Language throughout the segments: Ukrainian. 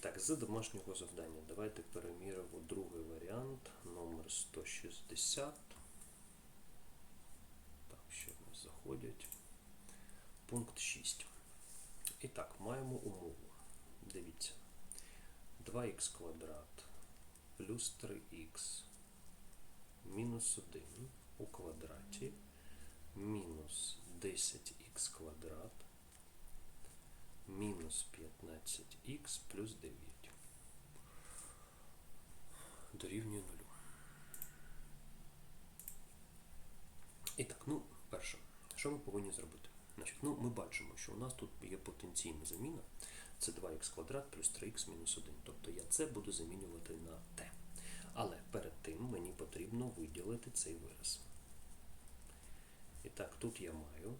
так, з домашнього завдання. Давайте переміримо другий варіант, номер 160. Так, ще в нас заходять. Пункт 6. І так, маємо умову. Дивіться. 2х квадрат плюс 3х мінус 1 у квадраті мінус 10х квадрат мінус 15х плюс 9 дорівнює 0. І так, ну, перше, що ми повинні зробити? Значить, ну, ми бачимо, що у нас тут є потенційна заміна. Це 2х квадрат плюс 3х мінус 1. Тобто я це буду замінювати на t. Але перед тим мені потрібно виділити цей вираз. І так, тут я маю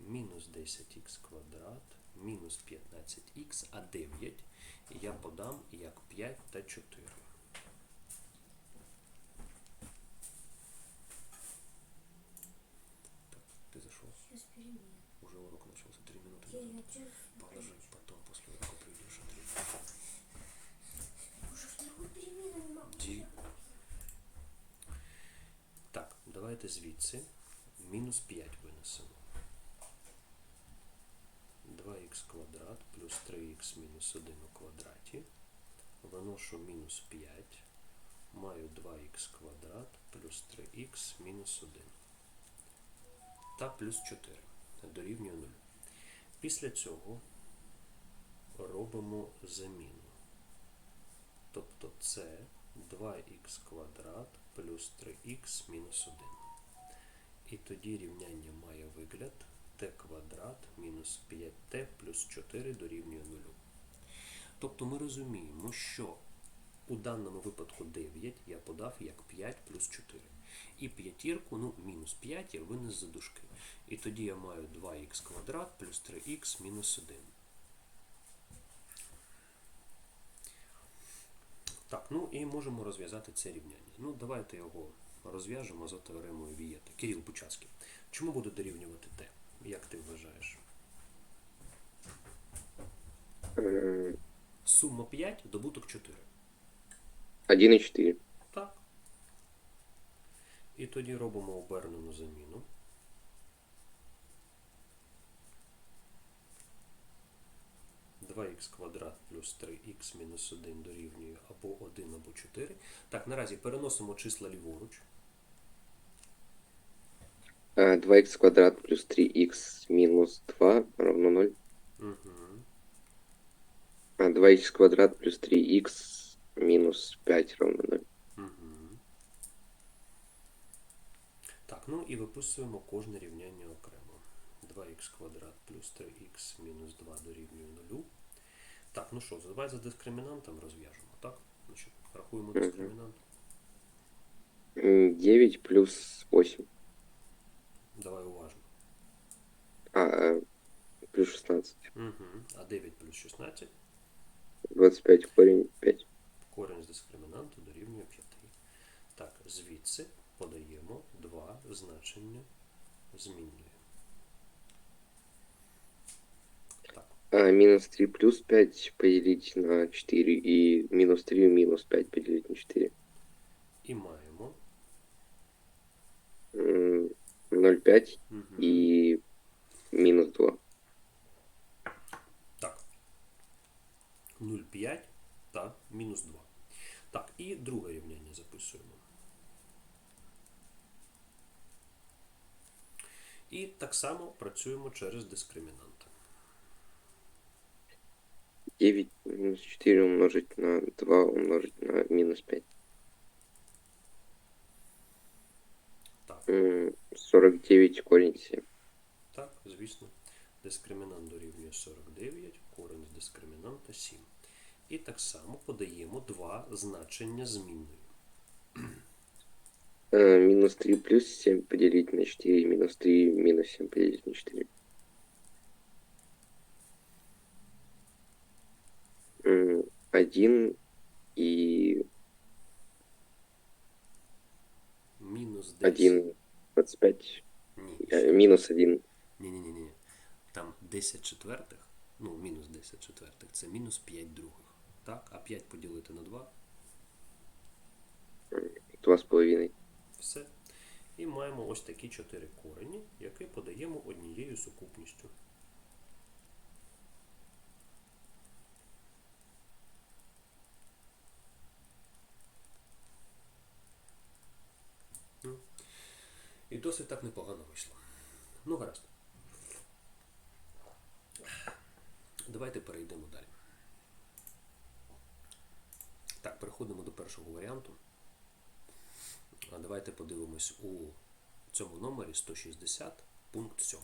мінус 10х квадрат, мінус 15х, а 9 я подам як 5 та 4. Так, ты зашел? Сейчас перемен. Уже урок начался 3 минуты Я, назад. я чё- Положи, потом после урока придешь ответишь. Уже вторую перемену не могу. Ді- Так, давайте звідси мінус 5 винесемо. 2х квадрат плюс 3х мінус 1 у квадраті. Виношу мінус 5. Маю 2х квадрат плюс 3х мінус 1. Та плюс 4. Дорівнює 0. Після цього робимо заміну. Тобто це 2х квадрат плюс 3х мінус 1. І тоді рівняння має вигляд t квадрат мінус 5t плюс 4 дорівнює 0. Тобто ми розуміємо, що у даному випадку 9 я подав як 5 плюс 4. І п'ятірку, ну, мінус 5 я винес за дужки. І тоді я маю 2х квадрат плюс 3х мінус 1. Так, ну і можемо розв'язати це рівняння. Ну, давайте його розв'яжемо за теоремою Вієта. Кирил Бучацький. Чому буде дорівнювати t? Як ти вважаєш? Сума 5, добуток 4. 1,4. Так. І тоді робимо обернену заміну. Два х квадрат плюс 3х мінус 1 дорівнює або 1, або 4. Так, наразі переносимо числа ліворуч. А, 2х квадрат плюс 3х минус 2 равно 0. Угу. А 2х квадрат плюс 3х минус 5 равно 0. Угу. Так, ну і виписуємо кожне рівняння окремо. 2х квадрат плюс 3х мінус 2 дорівнює 0. Так, ну що, давай за дискримінантом розв'яжемо, так? Значить, рахуємо Мгм. дискримінант. М, 9 плюс 8. Давай уважно. А, э, плюс 16. Угу. А 9 плюс 16 25 корень 5. корінь з дискримінанту дорівнює 5. Так, звідси подаємо два значення змінної. А, минус 3 плюс 5 поделить на 4. И минус 3 минус 5 поделить на 4. і маємо. 0,5 Угу. и минус 2. Так. 0,5 та мінус 2. Так, і друге рівняння записуємо. І так само працюємо через дискримінант. 9 минус 4 умножить на 2 умножить на минус 5. Так, М, 49 корень 7. так, звісно. Дискримінант дорівнює 49, корінь з дискримінанта 7. І так само подаємо два значення змінної. Э, минус 3 плюс 7 поделить на 4, минус 3 минус 7 поделить на 4. М, 1 и Мінус 10. 1, 25. Ні, Э, 1. Ні-ні-ні. Там 10 четвертих, ну, мінус 10 четвертих, це мінус 5 других. Так, а 5 поділити на 2. Два з половиною. Все. І маємо ось такі 4 корені, які подаємо однією сукупністю. Ну, І досить так непогано вийшло. Ну, гаразд. Давайте перейдемо далі. Так, переходимо до першого варіанту. А давайте подивимось у цьому номері 160, пункт 7.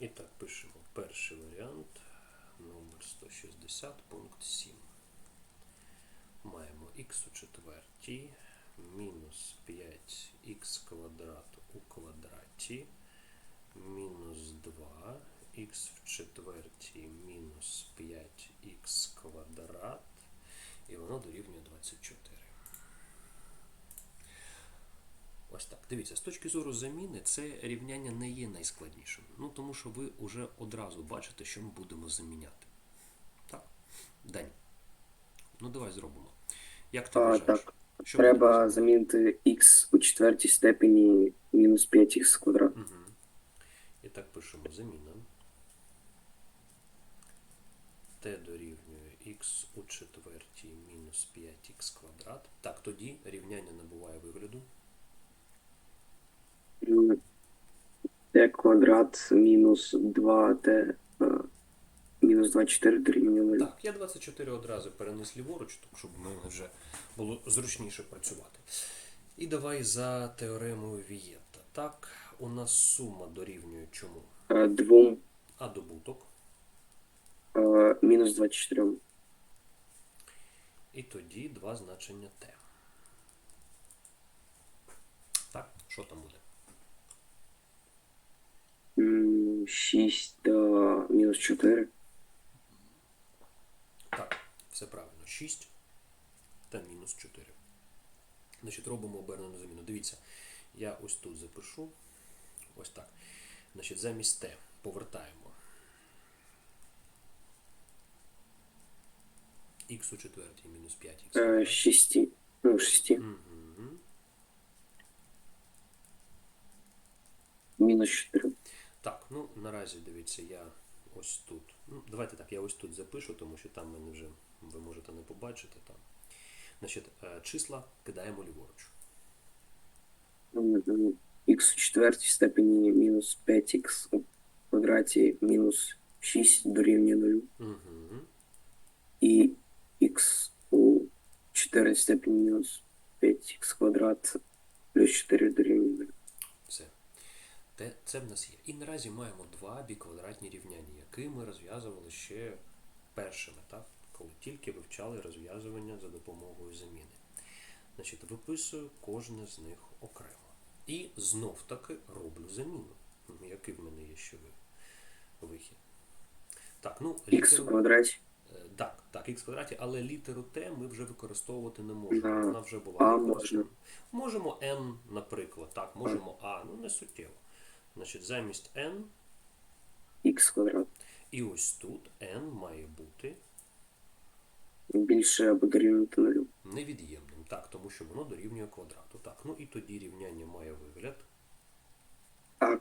І так, пишемо перший варіант, номер 160, пункт 7. Маємо х у четвертій мінус 5х квадрат у квадраті мінус 2 х в четвертій мінус 5х квадрат і воно дорівнює 24. Ось так. Дивіться, з точки зору заміни це рівняння не є найскладнішим. Ну тому що ви вже одразу бачите, що ми будемо заміняти. Ну давай зробимо. Як ти А, вважаєш? так. Що Треба замінити х у четвертій степені мінус 5х квадрат. Угу. І так пишемо заміна. t дорівнює х у четвертій мінус 5х квадрат. Так, тоді рівняння набуває вигляду. T квадрат мінус 2t е, мінус 24 дорівнює 0. Так, я 24 одразу перенес ліворуч, так, щоб мені вже було зручніше працювати. І давай за теоремою Вієта. Так, у нас сума дорівнює чому? Е, Двом А добуток. е, мінус 24. І тоді два значення t. Так, що там буде? 6 та мінус 4. Все правильно. 6 та мінус 4. Значить, робимо обернену заміну. Дивіться, я ось тут запишу. Ось так. Значить, замість t повертаємо. х у четвертій мінус 5х. Е, 6. Ну, 6. Угу. Мінус 4. Так, ну наразі дивіться, я ось тут. Ну, давайте так, я ось тут запишу, тому що там в мене вже ви можете не побачити. Там. Значить, е, числа кидаємо ліворуч. х у четвертій степені мінус 5х у квадраті мінус 6 дорівнює 0. Угу. і х у 4 степені мінус 5х квадрат плюс 4 дорівнює 0. Все. Те, це в нас є. І наразі маємо два біквадратні рівняння, які ми розв'язували ще першими, так? Коли тільки вивчали розв'язування за допомогою заміни. Значить, виписую кожне з них окремо. І знов таки роблю заміну. Який в мене є ще вихід? Так, ну, х літеру, квадраті е, так, так, х квадраті, але літеру Т ми вже використовувати не можемо. Да. Вона вже була А можна. Можемо n, наприклад, так, можемо А, ну не суттєво. Значить, замість n, х квадрат і ось тут n має бути більше або дорівнювати 0. невід'ємним. Так, тому що воно дорівнює квадрату. Так, ну і тоді рівняння має вигляд. А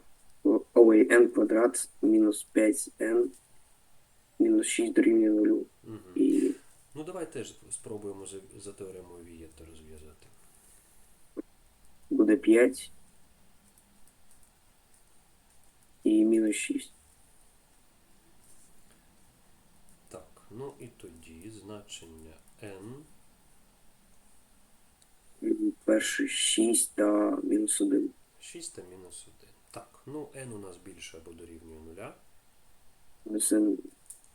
ой, n квадрат мінус 5n мінус 6 дорівнює 0. Угу. І Ну давай теж спробуємо за, за теоремою Вієта розв'язати. буде 5 і мінус 6. Так, ну і тоді значення n М, Перший 6 та мінус 1. 6 та мінус 1. Так, ну n у нас більше або дорівнює 0. Мінус 1,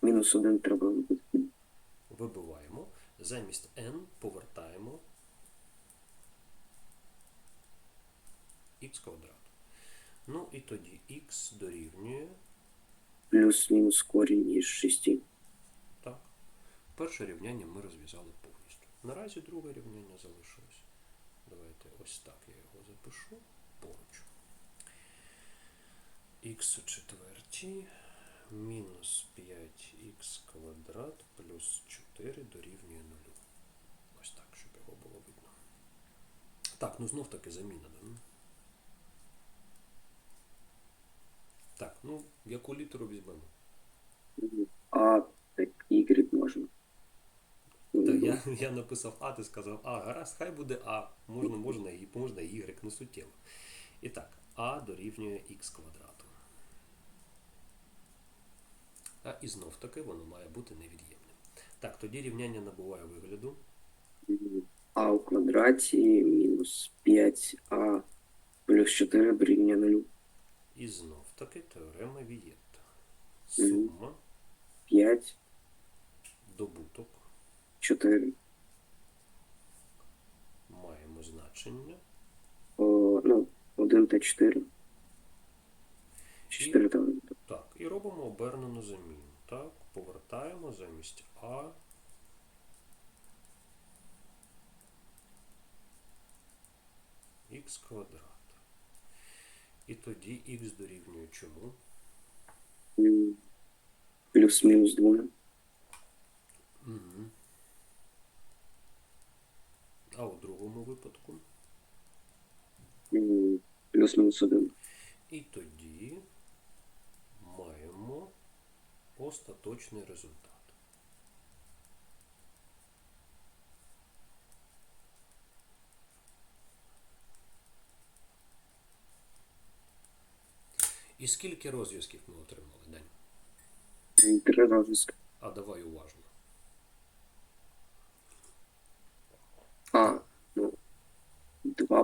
мінус 1 треба вибити. Вибиваємо. Замість n повертаємо х квадрат. Ну і тоді х дорівнює. Плюс-мінус корінь із 6. Перше рівняння ми розв'язали повністю. Наразі друге рівняння залишилось. Давайте ось так я його запишу поруч. Х у мінус 5х квадрат плюс 4 дорівнює 0. Ось так, щоб його було видно. Так, ну знов таки заміна, да? Так, ну, яку літеру візьмемо? А, так Y можна. Та я, я написав А, ти сказав А, гаразд, хай буде А. Можна, можна, і можна Y, не суттєво. І так, А дорівнює х квадрату. А і знов таки воно має бути невід'ємним. Так, тоді рівняння набуває вигляду. А у квадраті мінус 5а плюс 4 дорівнює 0. І знов таки теорема Вієта. Сума, 5, добуток, 4. маємо значення. О, ну, 1 та 4. 4 та 1. Так, і робимо обернену заміну. Так, повертаємо замість А. х квадрат. І тоді х дорівнює чому? Плюс-мінус 2. Угу. А у другому випадку. Плюс-мінус 1. І тоді маємо остаточний результат. І скільки розв'язків ми отримали, День? 3 розв'язки. А давай уважно. А, ну,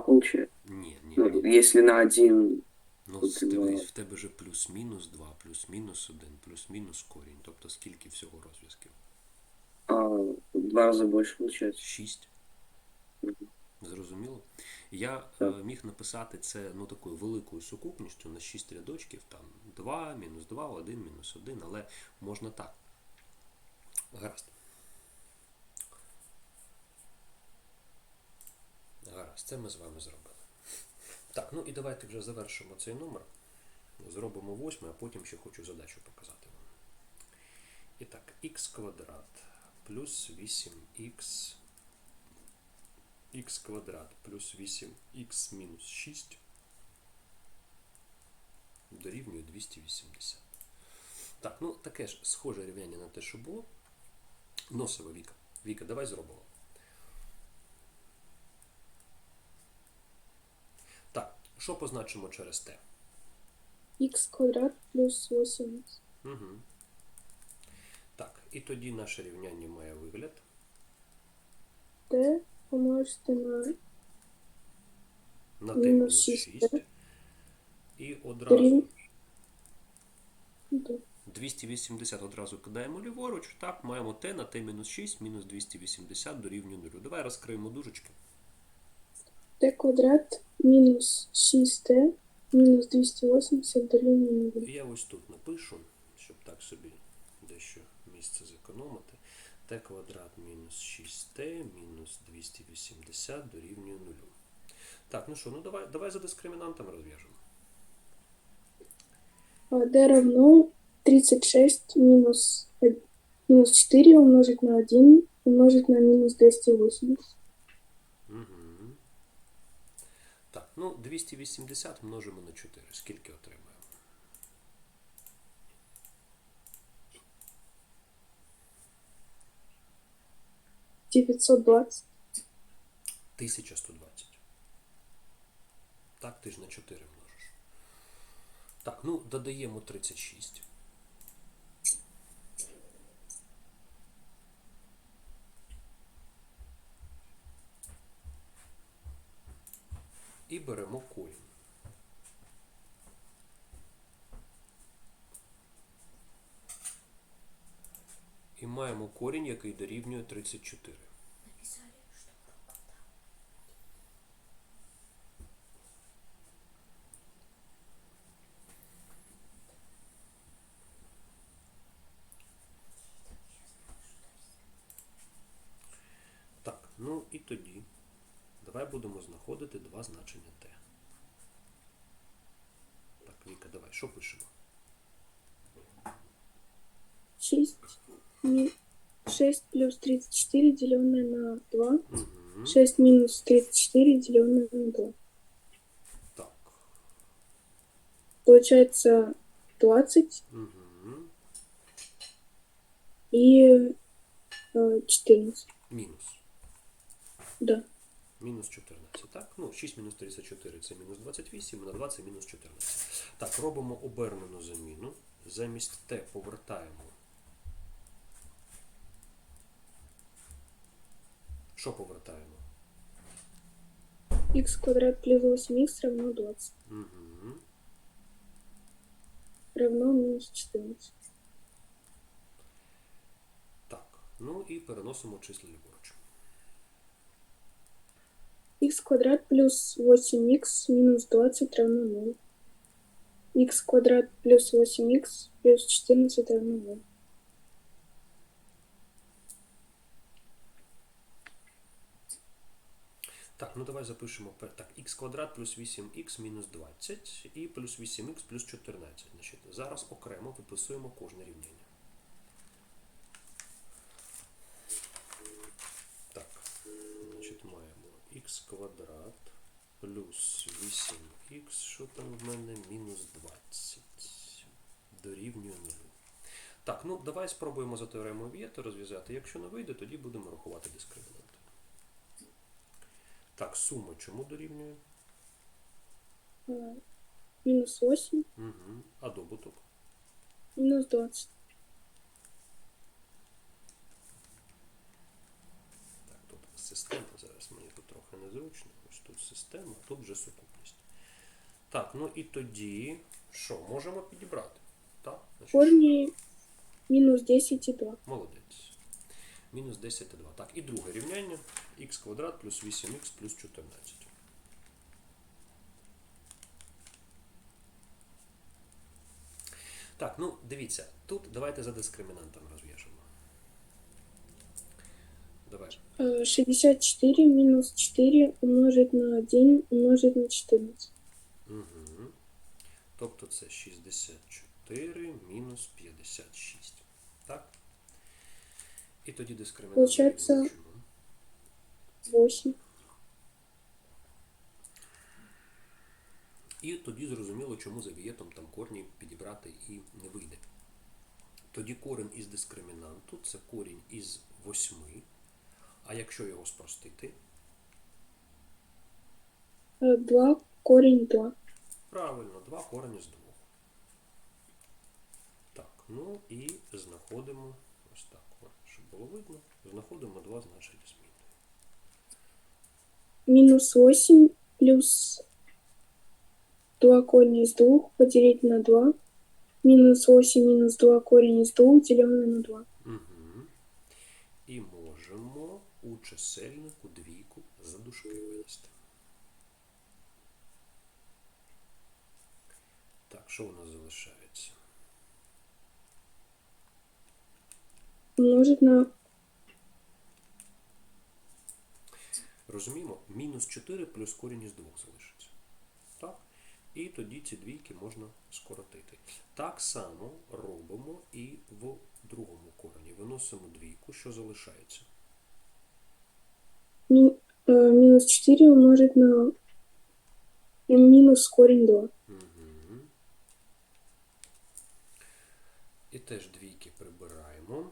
2 получается. Ні, ні, Ну, если на 1, Ну, От, дивись, в тебе же плюс-мінус 2, плюс-мінус 1, плюс-мінус корінь. Тобто скільки всього розв'язків? а, в 2 раза больше получается. 6. Зрозуміло? Я е, міг написати це ну, такою великою сукупністю на 6 рядочків, там 2, мінус 2, 1, мінус 1, але можна так. Гаразд. Гаразд, це ми з вами зробили. Так, ну і давайте вже завершимо цей номер. Зробимо восьмий, а потім ще хочу задачу показати вам. І так, х квадрат плюс 8х х квадрат плюс 8х мінус 6 дорівнює 280. Так, ну таке ж схоже рівняння на те, що було. Носова Віка. Віка, давай зробимо. Так, що позначимо через те? х квадрат плюс 8 Угу. Так, і тоді наше рівняння має вигляд. t помножити на На t Мінус мінус 6. І одразу дорівнює. Ну, 280 одразу кидаємо ліворуч. Так, маємо t на t мінус 6, мінус 280 дорівнює 0. Давай розкриємо дужечки. T квадрат мінус 6t мінус 280 дорівнює 0. Я ось тут напишу, щоб так собі дещо місце зекономити. t квадрат мінус 6t мінус 280 дорівнює 0. Так, ну що, ну давай, давай за дискримінантами розв'яжемо. D равно 36 минус, минус 4 умножить на 1 умножить на минус 280. Угу. Так, ну 280 множимо на 4. Скільки отримаємо? 920. 1120. Так, ти ж на 4 множиш. Так, ну додаємо 36. І беремо корінь. І маємо корінь, який дорівнює 34. Написали, что Так, ну і тоді. Будемо знаходити два значення t. Так, Віка, давай, що пишемо? 6, 6 плюс 34 деленное на 2. Угу. 6 минус 34 деленное на 2. Так. Получается 20 Угу. и э, 14. Мінус. Да. Мінус 14, так? Ну, 6 мінус 34 це мінус 28, на 2 це мінус 14. Так, робимо обернену заміну. Замість t повертаємо. Що повертаємо? x квадрат плюс 8x равно 20. Угу. Равно минус 14. Так, ну і переносимо числа ліворуч. X квадрат плюс 8x минус 20 равно 0. x квадрат плюс 8x плюс 14 равно 0. Так, ну давай запишемо так, х квадрат плюс 8х мінус 20 і плюс 8х плюс 14. Значить, зараз окремо виписуємо кожне рівняння. Так, значить, маємо х квадрат плюс 8х, що там в мене, мінус 20. Дорівнює 0. Так, ну давай спробуємо за теоремою Вієта розв'язати. Якщо не вийде, тоді будемо рахувати дискримінанти. Так, сума чому дорівнює? А, Минус 8 Угу. А добуток? минус 20. Так, тут система. Зараз мені тут трохи незручно. Ось тут система, тут вже сукупність. Так, ну і тоді що, можемо підібрати? Так? Значить, Корни минус 10 и 2. Молодець. Мінус 10 та 2. Так, і друге рівняння. х квадрат плюс 8х плюс 14. Так, ну дивіться, тут давайте за дискримінантом. Давай. Э, 64 минус 4 умножить на 1 умножить на 14. Угу. Тобто це 64 мінус 56. Так? І тоді дискримінант. Получається- 8. І тоді зрозуміло, чому за вієтом там корні підібрати і не вийде. Тоді корінь із дискримінанту це корінь із 8. А якщо його спростити, 2 Э, корень 2. правильно, 2 корені з 2. Так, ну і знаходимо ось так, щоб було видно, знаходимо два значення зміни. Минус 8 плюс 2 корень из 2 поделить на 2. Минус 8 минус 2 корень из 2 деленное на 2. І можемо у чисельнику двійку за дужки винести. Так, що у нас залишається? Умножить на Розуміємо, мінус 4 плюс корінь із 2 залишиться. І тоді ці двійки можна скоротити. Так само робимо і в другому корені. Виносимо двійку, що залишається. ми- э, 4 умножить на минус корень 2. Угу. І теж двійки прибираємо.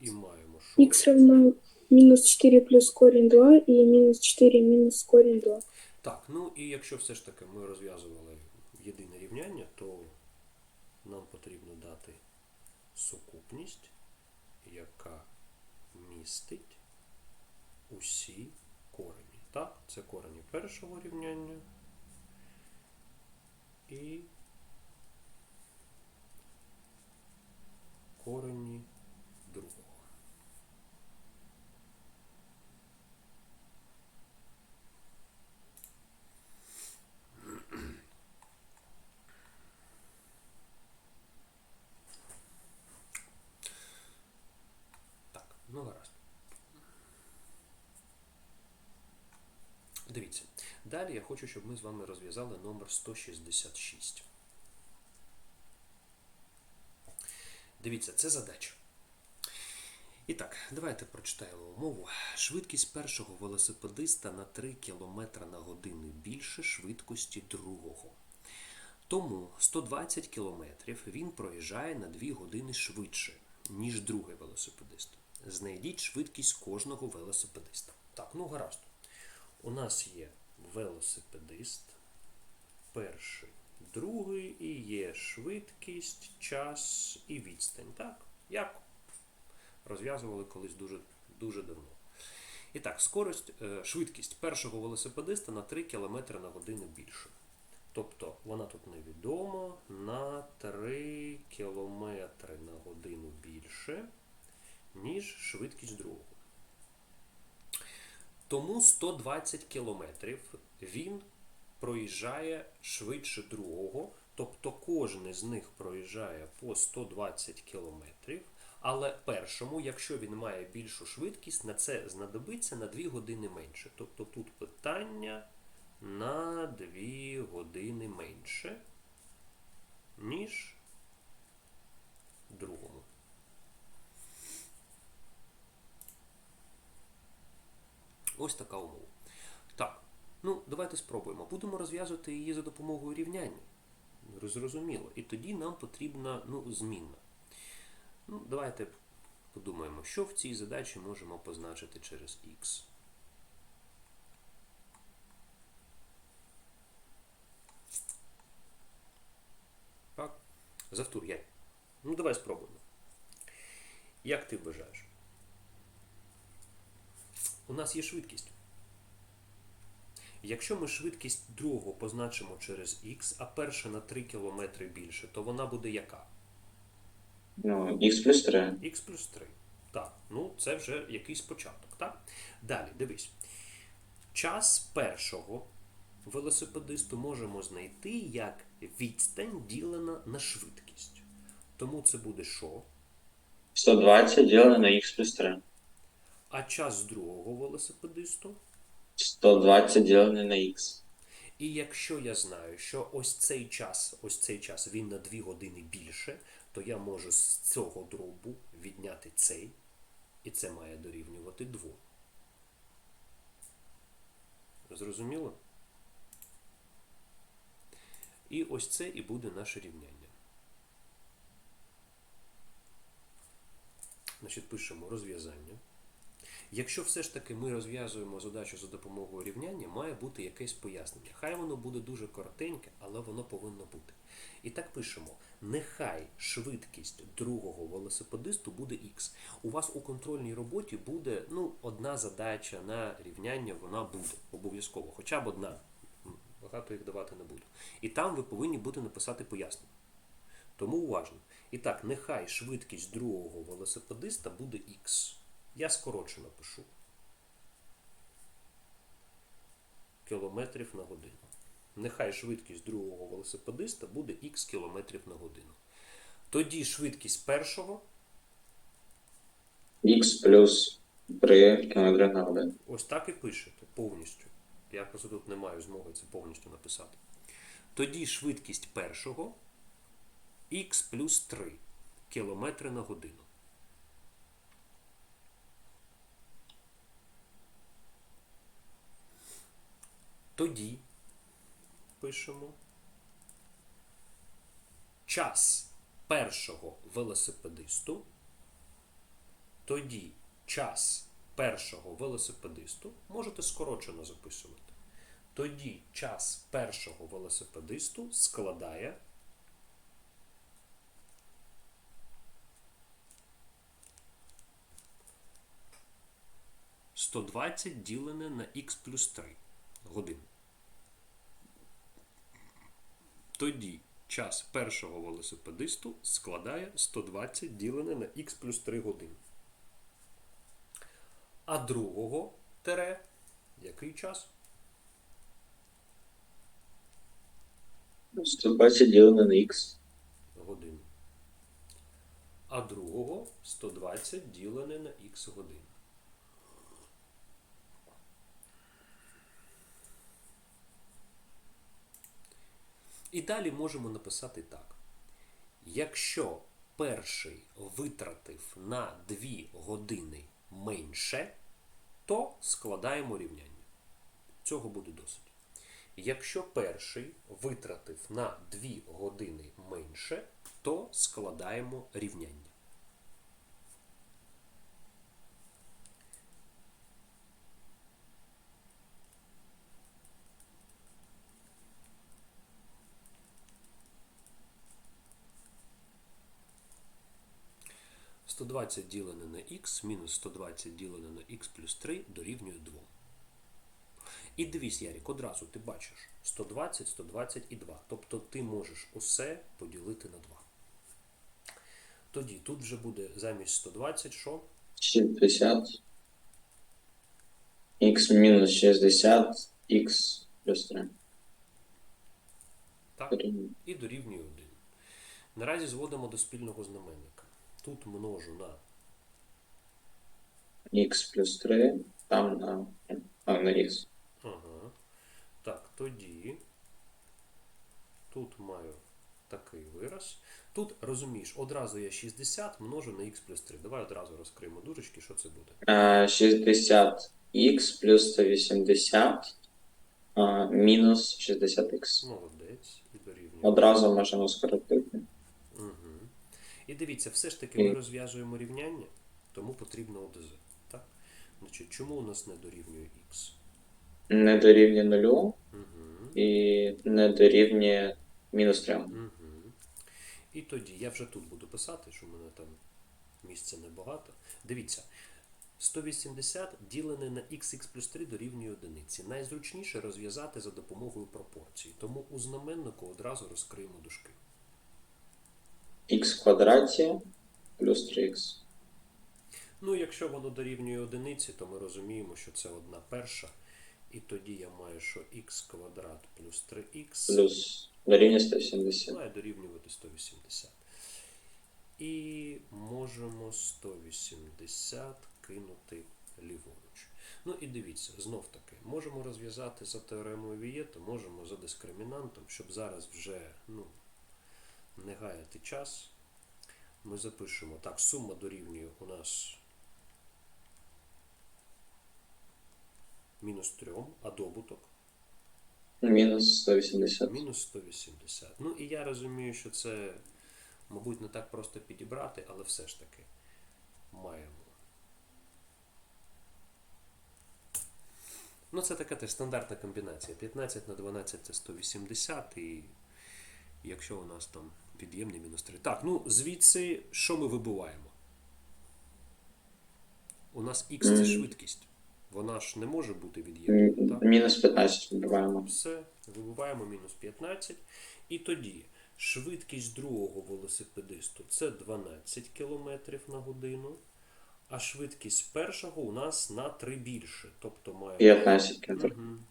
І маємо, що. Х равно минус 4 плюс корень 2 и минус 4 минус корень 2. Так, ну і якщо все ж таки ми розв'язували єдине рівняння, то нам потрібно дати сукупність, яка містить усі корені. Так, це корені першого рівняння і корені другого. Так, ну гаразд. Дивіться. Далі я хочу, щоб ми з вами розв'язали номер 166. Дивіться, це задача. І так, давайте прочитаємо умову. Швидкість першого велосипедиста на 3 км на годину більше швидкості другого. Тому 120 км він проїжджає на 2 години швидше, ніж другий велосипедист. Знайдіть швидкість кожного велосипедиста. Так, ну гаразд. У нас є велосипедист, перший, другий, і є швидкість, час і відстань. Так? Як розв'язували колись дуже, дуже давно. І так, скорость, е, швидкість першого велосипедиста на 3 км на годину більше. Тобто вона тут невідома на 3 км на годину більше, ніж швидкість другого. Тому 120 км він проїжджає швидше другого, тобто кожен з них проїжджає по 120 км, але першому, якщо він має більшу швидкість, на це знадобиться на 2 години менше. Тобто тут питання на 2 години менше, ніж другому. Ось така умова. Так, ну давайте спробуємо. Будемо розв'язувати її за допомогою рівняння. Зрозуміло. І тоді нам потрібна ну, змінна. Ну, давайте подумаємо, що в цій задачі можемо позначити через х. Так. Завтур, я. Ну, давай спробуємо. Як ти вважаєш? У нас є швидкість. Якщо ми швидкість другого позначимо через х, а перша на 3 км більше, то вона буде яка? Ну, х плюс 3. Х плюс 3. Так, ну це вже якийсь початок, так? Далі, дивись. Час першого велосипедисту можемо знайти як відстань ділена на швидкість. Тому це буде що? 120 ділено на х плюс 3. А час другого велосипедисту? 120 ділене на х. І якщо я знаю, що ось цей час, ось цей час він на 2 години більше, то я можу з цього дробу відняти цей, і це має дорівнювати 2. Зрозуміло? І ось це і буде наше рівняння. Значить, пишемо розв'язання. Якщо все ж таки ми розв'язуємо задачу за допомогою рівняння, має бути якесь пояснення. Хай воно буде дуже коротеньке, але воно повинно бути. І так пишемо: нехай швидкість другого велосипедисту буде х. У вас у контрольній роботі буде ну, одна задача на рівняння, вона буде обов'язково, хоча б одна. Багато їх давати не буду. І там ви повинні будете написати пояснення. Тому уважно. І так, нехай швидкість другого велосипедиста буде х. Я скорочено пишу. Кілометрів на годину. Нехай швидкість другого велосипедиста буде х кілометрів на годину. Тоді швидкість першого, х плюс 3 км на годину. ось так і пишете повністю. Я просто тут не маю змоги це повністю написати. Тоді швидкість першого х плюс 3 кілометри на годину. Тоді пишемо час першого велосипедисту. Тоді час першого велосипедисту можете скорочено записувати. Тоді час першого велосипедисту складає сто двадцять ділене на х плюс 3 годин. Тоді час першого велосипедисту складає 120 ділене на х плюс 3 години. А другого тере який час? 120 ділене на х. Годин. А другого 120 ділене на х годин. І далі можемо написати так. Якщо перший витратив на 2 години менше, то складаємо рівняння. Цього буде досить. Якщо перший витратив на 2 години менше, то складаємо рівняння. – 120 ділене на х мінус 120 ділене на х плюс 3 дорівнює 2. І дивись, Ярік, одразу ти бачиш 120, 120 і 2. Тобто ти можеш усе поділити на 2. Тоді тут вже буде замість 120 що? 60. Х мінус 60, х плюс 3. Так? І дорівнює 1. Наразі зводимо до спільного знаменника. Тут множу на Х плюс 3, там на, а, на х. Ага. Так, тоді тут маю такий вираз. Тут розумієш, одразу я 60 множу на х плюс 3. Давай одразу розкриємо дужечки, що це буде. 60 х плюс 180 а, мінус 60х. Молодець. І дорівнює. Одразу можемо скоротити. І дивіться, все ж таки ми розв'язуємо рівняння, тому потрібно ОДЗ. Так? Значить, чому у нас не дорівнює х? Не дорівнює нулю Угу. і не дорівнює мінус 3. Угу. І тоді я вже тут буду писати, що в мене там місця небагато. Дивіться, 180 ділене на xx плюс 3 дорівнює одиниці. Найзручніше розв'язати за допомогою пропорцій. Тому у знаменнику одразу розкриємо дужки. Х в квадраті плюс 3х. Ну, якщо воно дорівнює одиниці, то ми розуміємо, що це одна перша. І тоді я маю, що х квадрат плюс 3х плюс дорівнює 170. має дорівнювати 180. І можемо 180 кинути ліворуч. Ну і дивіться, знов таки, можемо розв'язати за теоремою Вієта, можемо за дискримінантом, щоб зараз вже ну, не гаяти час. Ми запишемо так, сума дорівнює у нас мінус 3, а добуток Мінус 180. Мінус 180. Ну і я розумію, що це, мабуть, не так просто підібрати, але все ж таки маємо. Ну, це така теж стандартна комбінація. 15 на 12 це 180, і якщо у нас там від'ємний мінус 3. Так, ну звідси що ми вибуваємо? У нас х це швидкість. Вона ж не може бути від'ємною. Мінус 15 вибиваємо. Все, вибиваємо мінус 15. І тоді швидкість другого велосипедисту це 12 км на годину, а швидкість першого у нас на 3 більше. Тобто має 15 км. Мгм.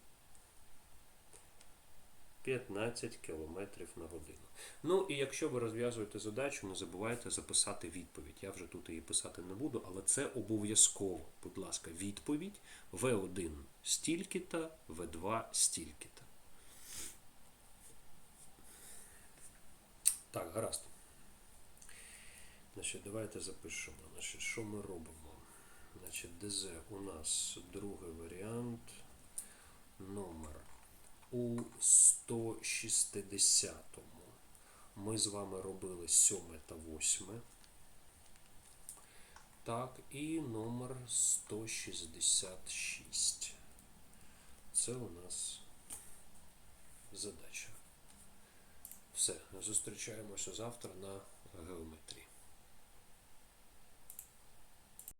15 км на годину. Ну і якщо ви розв'язуєте задачу, не забувайте записати відповідь. Я вже тут її писати не буду, але це обов'язково. Будь ласка, відповідь В1 стільки-то, В2 стільки-то. Так, гаразд. Значить, давайте запишемо. Значить, що ми робимо? Значить, ДЗ у нас другий варіант. Номер у 160-му. Ми з вами робили 7 та 8. Так, і номер 166. Це у нас задача. Все, зустрічаємося завтра на геометрії.